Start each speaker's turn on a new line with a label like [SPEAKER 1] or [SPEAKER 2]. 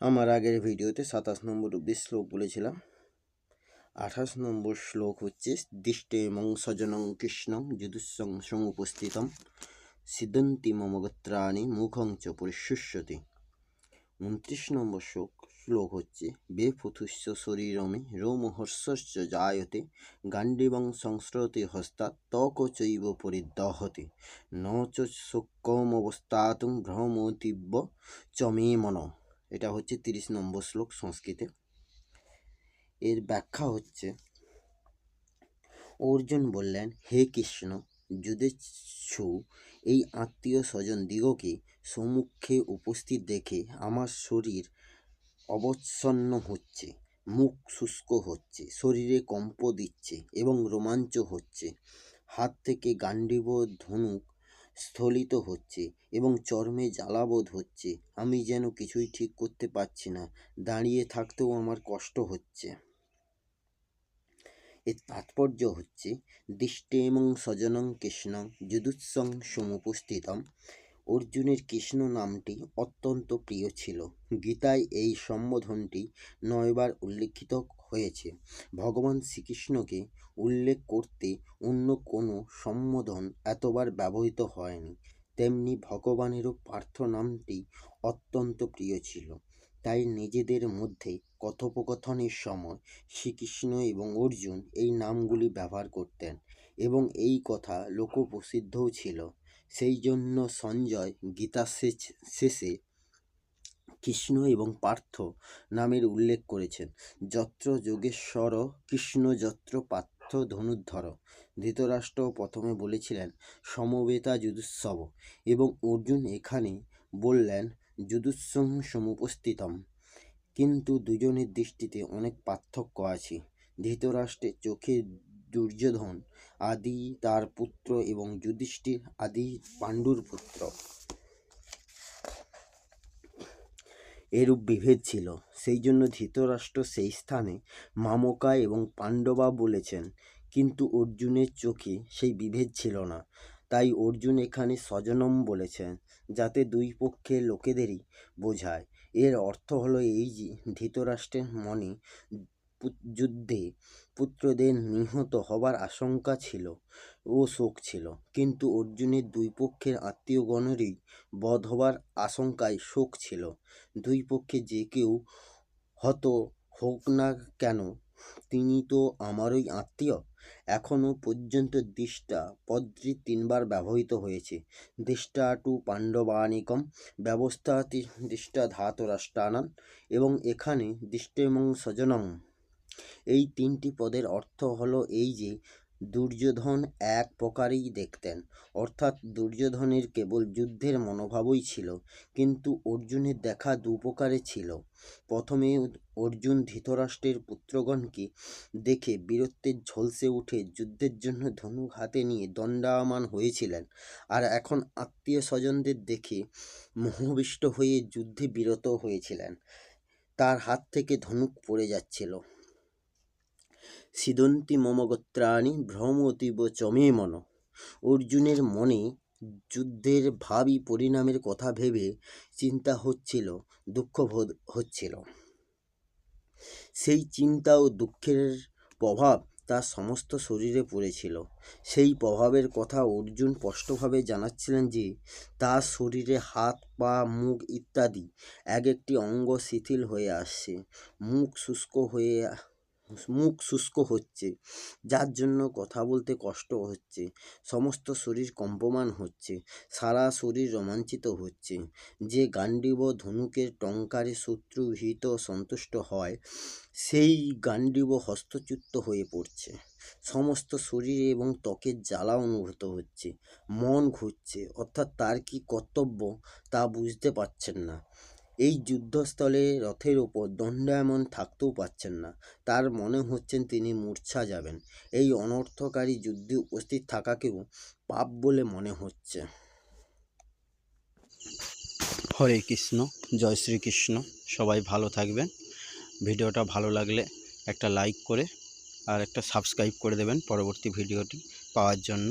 [SPEAKER 1] আমার আগের ভিডিওতে সাতাশ নম্বর শ্লোক বলেছিলাম। আঠাশ নম্বর শ্লোক হচ্ছে, দিষ্টে মং সজনং কৃষ্ণং যদুসং সমুপস্থিতম। সিদ্ধন্তি মম গোত্রাণি মুখং চ পরিশুষ্যতি। উনত্রিশ নম্বর শ্লোক শ্লোক হচ্ছে বে ফুথুস্য শরীরমে রোমহর্ষশ্চ জায়তে গান্ডিবং সংস্রতে হস্তা ত্বক চৈব পরিদহতে। ন চ শোকমবস্থাতুং ভ্রমতিব্য চমে মন। এটা হচ্ছে তিরিশ নম্বর শ্লোক সংস্কৃতে। এর ব্যাখ্যা হচ্ছে, অর্জুন বললেন, হে কৃষ্ণ যুধেচ্ছু এই আত্মীয় স্বজন দিগকে সম্মুখে উপস্থিত দেখে আমার শরীর অবচ্ছন্ন হচ্ছে, মুখ শুষ্ক হচ্ছে, শরীরে কম্প দিচ্ছে এবং রোমাঞ্চ হচ্ছে। হাত থেকে গান্ডীব ধনুক স্থলিত হচ্ছে এবং চর্মে জ্বালাবোধ হচ্ছে। আমি যেন কিছুই ঠিক করতে পারছি না। দাঁড়িয়ে থাকতেও আমার কষ্ট হচ্ছে। এর তাৎপর্য হচ্ছে দৃষ্টেমং সজনং কৃষ্ণং যুদুৎসং সমুপস্থিতম। অর্জুনের কৃষ্ণ নামটি অত্যন্ত প্রিয় ছিল। গীতায় এই সম্বোধনটি নয়বার উল্লেখিত হয়েছে। ভগবান শ্রীকৃষ্ণকে উল্লেখ করতে অন্য কোনো সম্বোধন এতবার ব্যবহৃত হয়নি। তেমনি ভগবানেরও পার্থ নামটি অত্যন্ত প্রিয় ছিল। তাই নিজেদের মধ্যে কথোপকথনের সময় শ্রীকৃষ্ণ এবং অর্জুন এই নামগুলি ব্যবহার করতেন এবং এই কথা লোকপ্রসিদ্ধও ছিল। সেই জন্য সঞ্জয় গীতা শেষ- কৃষ্ণ এবং পার্থ নামের উল্লেখ করেছেন। যত্র যোগেশ্বর, কৃষ্ণ যত্র পার্থ ধনুর্ধর। ধৃতরাষ্ট্র প্রথমে বলেছিলেন, সমবেতা যুদুৎসব। এবং অর্জুন এখানে বললেন, যুদুৎসং সমুপস্থিতম। কিন্তু দুজনের দৃষ্টিতে অনেক পার্থক্য আছে। ধৃতরাষ্ট্রের চোখে দুর্যোধন, আদি তার পুত্র এবং যুধিষ্ঠির আদি পাণ্ডুর পুত্র। এরূপ বিভেদ ছিল। সেই জন্য ধৃতরাষ্ট্র সেই স্থানে মামকা এবং পাণ্ডবা বলেছেন, কিন্তু অর্জুনের চোখে সেই বিভেদ ছিল না। তাই অর্জুন এখানে স্বজনম বলেছেন, যাতে দুই পক্ষের লোকেদেরই বোঝায়। এর অর্থ হলো এই যে, ধৃতরাষ্ট্রের মনে যুদ্ধে পুত্রদের নিহত হবার আশঙ্কা ছিল ও শোক ছিল। কিন্তু অর্জুনের দুই পক্ষের আত্মীয়গণেরই বধ হবার আশঙ্কায় শোক ছিল। দুই পক্ষে যে কেউ হত হোক না কেন, তিনি তো আমারই আত্মীয়। এখনও পর্যন্ত দিষ্টা পদটি তিনবার ব্যবহৃত হয়েছে। দিষ্টা টু পাণ্ডবানিকম ব্যবস্থাতি দিষ্টা ধাতরাষ্ট্রানাম এবং এখানে দিষ্টেমং সজনম। এই তিনটি পদের অর্থ হলো এই যে, দুর্যোধন এক প্রকারেই দেখতেন। অর্থাৎ দুর্যোধনের কেবল যুদ্ধের মনোভাবই ছিল, কিন্তু অর্জুনের দেখা দু প্রকারে ছিল। প্রথমে অর্জুন ধৃতরাষ্ট্রের পুত্রগণকে দেখে বীরত্বের ঝলসে উঠে যুদ্ধের জন্য ধনুক হাতে নিয়ে দণ্ডায়মান হয়েছিলেন আর এখন আত্মীয় স্বজনদের দেখে মোহবিষ্ট হয়ে যুদ্ধে বিরত হয়েছিলেন। তার হাত থেকে ধনুক পড়ে যাচ্ছিল। সিদন্তি মম গোত্রাণি ভ্রমতীব চমে মন। অর্জুনের মনে যুদ্ধের ভাবি পরিণামের কথা ভেবে চিন্তা হচ্ছিল, দুঃখ বোধ হচ্ছিল। সেই চিন্তা ও দুঃখের প্রভাব তার সমস্ত শরীরে পড়েছিল। সেই প্রভাবের কথা অর্জুন স্পষ্টভাবে জানাচ্ছিলেন যে, তার শরীরে হাত, পা, মুখ ইত্যাদি এক একটি অঙ্গ শিথিল হয়ে আসছে। মুখ শুষ্ক হয়ে মুখ শুষ্ক হচ্ছে, যার জন্য কথা বলতে কষ্ট হচ্ছে, সমস্ত শরীর কম্পমান হচ্ছে, সারা শরীর রোমাঞ্চিত হচ্ছে। যে গান্ডীব ধনুকের টঙ্কারে শত্রু ভীত সন্তুষ্ট হয়, সেই গান্ডীব হস্তচ্যুত হয়ে পড়ছে। সমস্ত শরীরে এবং ত্বকের জ্বালা অনুভূত হচ্ছে, মন ঘুরছে, অর্থাৎ তার কি কর্তব্য তা বুঝতে পারছেন না। এই যুদ্ধস্থলে রথের ওপর দণ্ডায়মন থাকতেও পাচ্ছেন না। তার মনে হচ্ছেন তিনি মূর্ছা যাবেন। এই অনর্থকারী যুদ্ধে উপস্থিত থাকাকেও পাপ বলে মনে হচ্ছে।
[SPEAKER 2] হরে কৃষ্ণ, জয় শ্রীকৃষ্ণ। সবাই ভালো থাকবেন। ভিডিওটা ভালো লাগলে একটা লাইক করে আর একটা সাবস্ক্রাইব করে দেবেন পরবর্তী ভিডিওটি পাওয়ার জন্য।